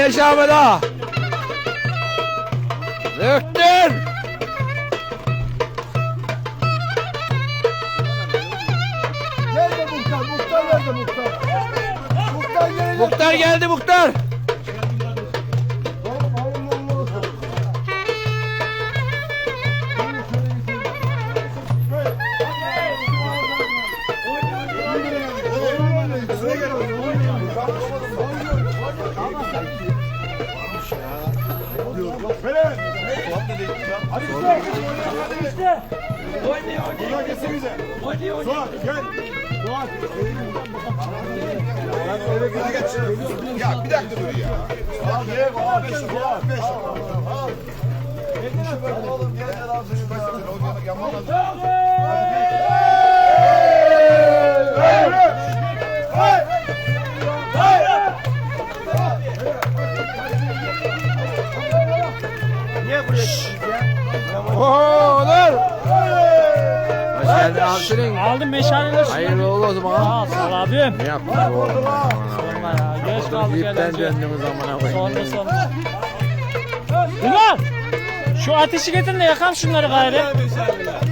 Da. Döktün. Nerede muhtar? Muhtar nerede muhtar? Muhtar gelecek. Muhtar geldi muhtar. Ya bir dakika dur ya. Oğlum gel gel abi senin başına. O yanık yaman lazım. Geldin Abdülün. Aldım meşaleleri. Hayırlı uğurlu olsun bana. Aa, sağ ol abim. Ne yaptın bu oğlum? Sorma ya. Geç kaldık Yipten döndünüz amına koyayım. Sonra sonra. Ulan! Şu ateşi getirin de yakalım şunları gayrı.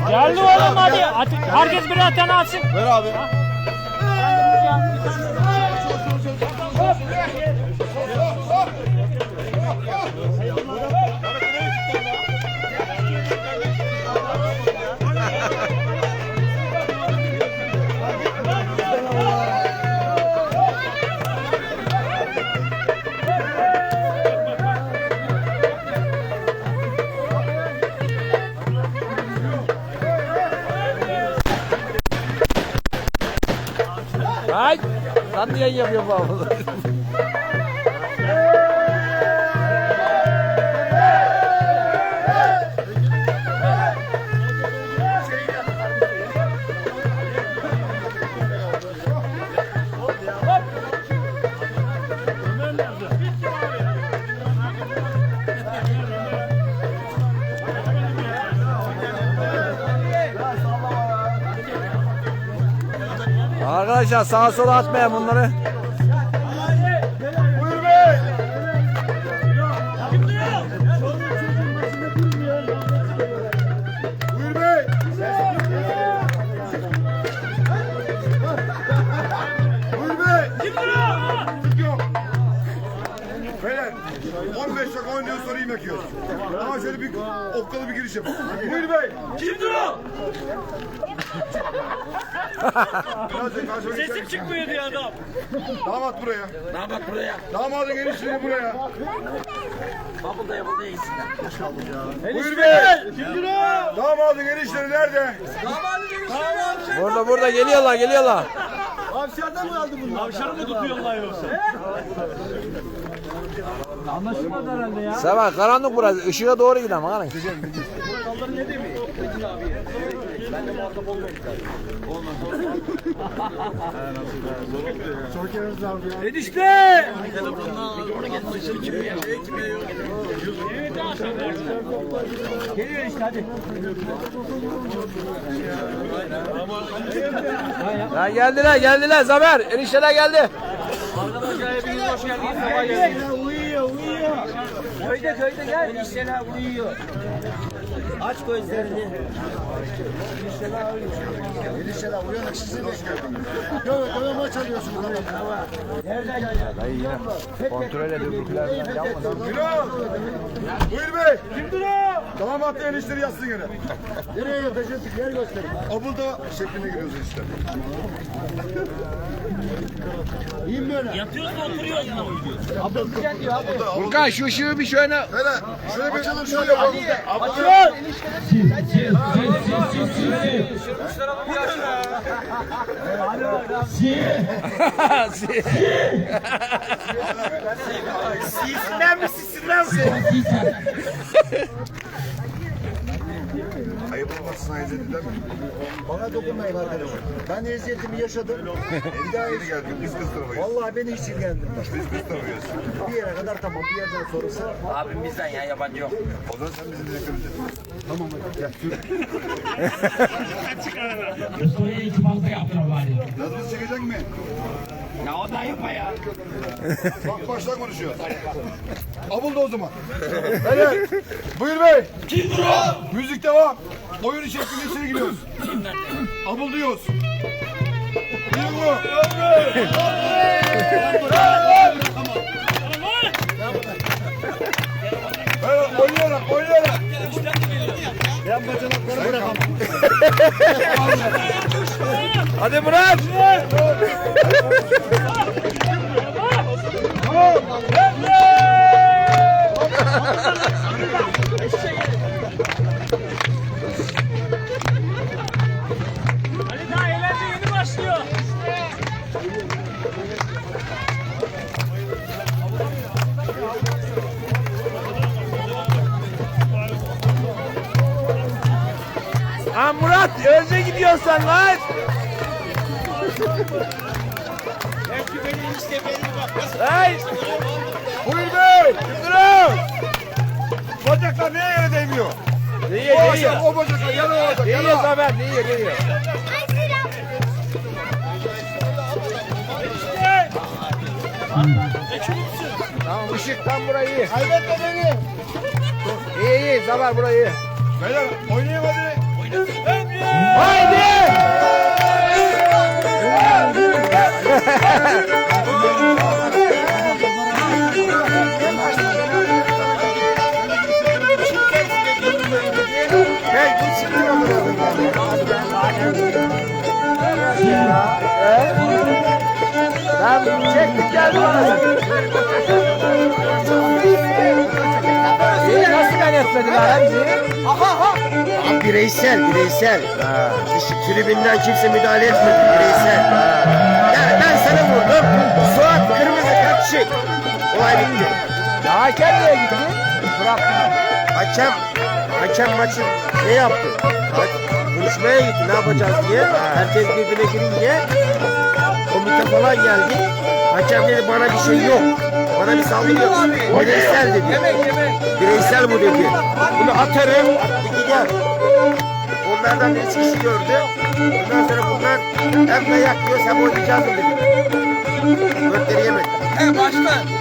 Geldi oğlum hadi. Ate herkes birer tane atsın. Ver abi. Ay. Sen niye yapıyorsun bu Arkadaşlar sağa sola atmayın bunları. Buyur bey. Buyur bey. Buyur bey. Tut yok. Beyler 15 dakika oynuyoruz sonra yemek yiyoruz. Ama şöyle bir okkalı bir giriş yapalım. Buyur bey. Kimdir o? Sesim Çıkmıyor diyor adam. Damat buraya. Damat buraya. Damadın enişteni buraya. Da yapıldı Buyur bey. Kimdir o? Damadın enişteni nerede? Burada burada geliyorlar geliyorlar. Tavşan mı tutuyorlar yoksa? Anlaşılmadı herhalde ya. Sabah karanlık burası. Işığa doğru Enişte! Geliyor işte hadi. Ya geldiler geldiler Zafer. Enişteler geldi. Uyuyor uyuyor. Köyde köyde gel. Enişteler uyuyor. Aç gözlerini. Enişteler uyanık hoş geldiniz. Yok dönem maç alıyorsunuz. Dayı yine kontrol ediyor buradakiler falan yapmadan. Buyur bey. Kimdir o? Damat enişleri yatsın yine. Nereye yatacağız? Yer gösterin. Abulda şeklinde giriyoruz işte. İyiyim böyle. Yatıyoruz mu oturuyoruz mu? Abulda. Furkan şu ışığı bir şöyle. Hele şöyle bir çalın şöyle yapalım. Açıyor. Sisinden mi sisinden mi? Olmazsın eziyetinden mi? Bana dokunmayın arkadaşım. Ben eziyetimi yaşadım. Bir daha geldik biz kızdıramayız. Vallahi beni hiç ilgilendirmez. Biz kızdıramayız. Bir yere kadar tamam. Bir yerden sonrası Abim bizden ya yabancı yok. O zaman sen bizim dinleklemeyeceksin. Soruya iki fazla yaptılar bari. Yazımız çekecek mi? Ya o da yapma ya. Bak baştan konuşuyor. Abul da o zaman. Evet. Buyur bey. Kimdir o? Müzik devam. Oyun şeklinde içeri giriyoruz. Abul diyoruz. Buyur mu? Evet, oynayarak, oynayarak. Hadi Murat. Ali daha eğlence yeni başlıyor. Ha Murat önce gidiyorsan lan. Hey. Buyur bey. Durun. Bacaklar niye yere değmiyor? Niye O niye? akşam o bacaklar yana olacak. Niye Yana. Zafer niye niye? Tamam ışık tam burayı. Kaybetme beni. İyi iyi Zafer burayı. Beyler oynayayım hadi. Haydi. Nasıl ben etmediler ha bizi? Abi bireysel, bireysel. Dış tribünden kimse müdahale etmedi, bireysel. Yani hakem niye gitti? Bırak. Hakem, hakem maçı ne yaptı? Ha- Konuşmaya gitti, ne yapacağız diye. Herkes birbirine girince komite falan geldi. Hakem dedi bana bir şey yok. Bana bir saldırı yok. Bireysel dedi. Bireysel bu dedi. Bunu atarım, bu gider. Onlardan bir kişi gördü. Ondan sonra bunlar hem dayak yiyor hem oynayacağız dedi. Götleri yemedi. Benim ağrıdı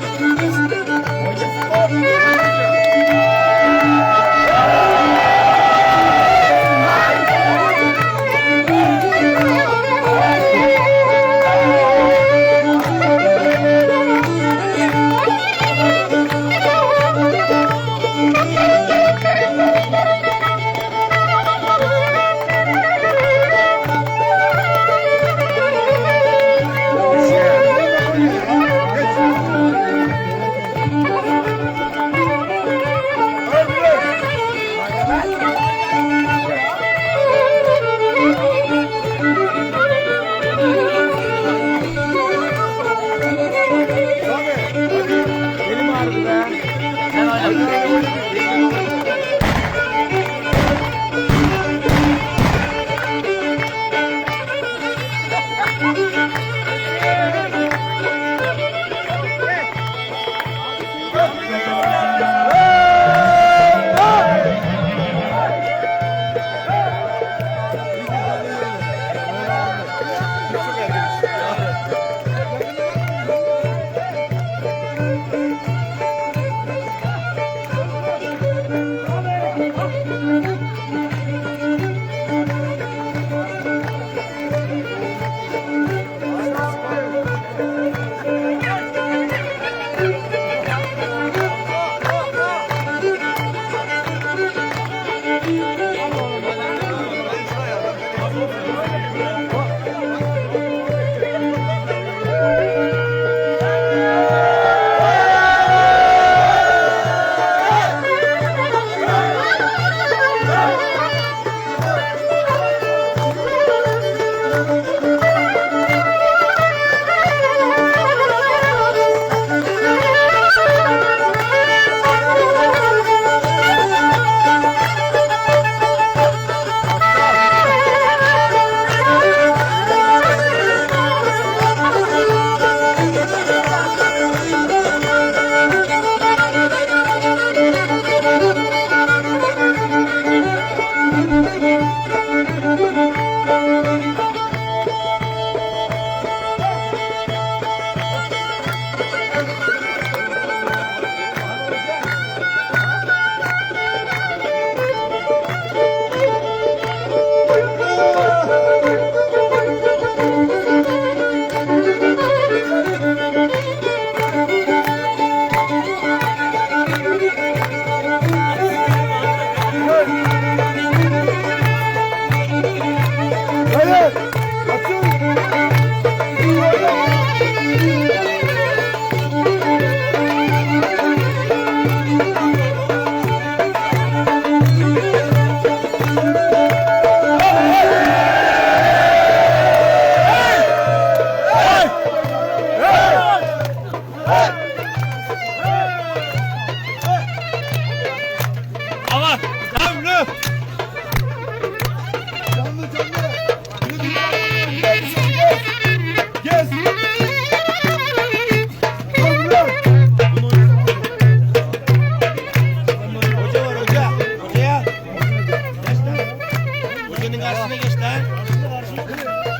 Nein.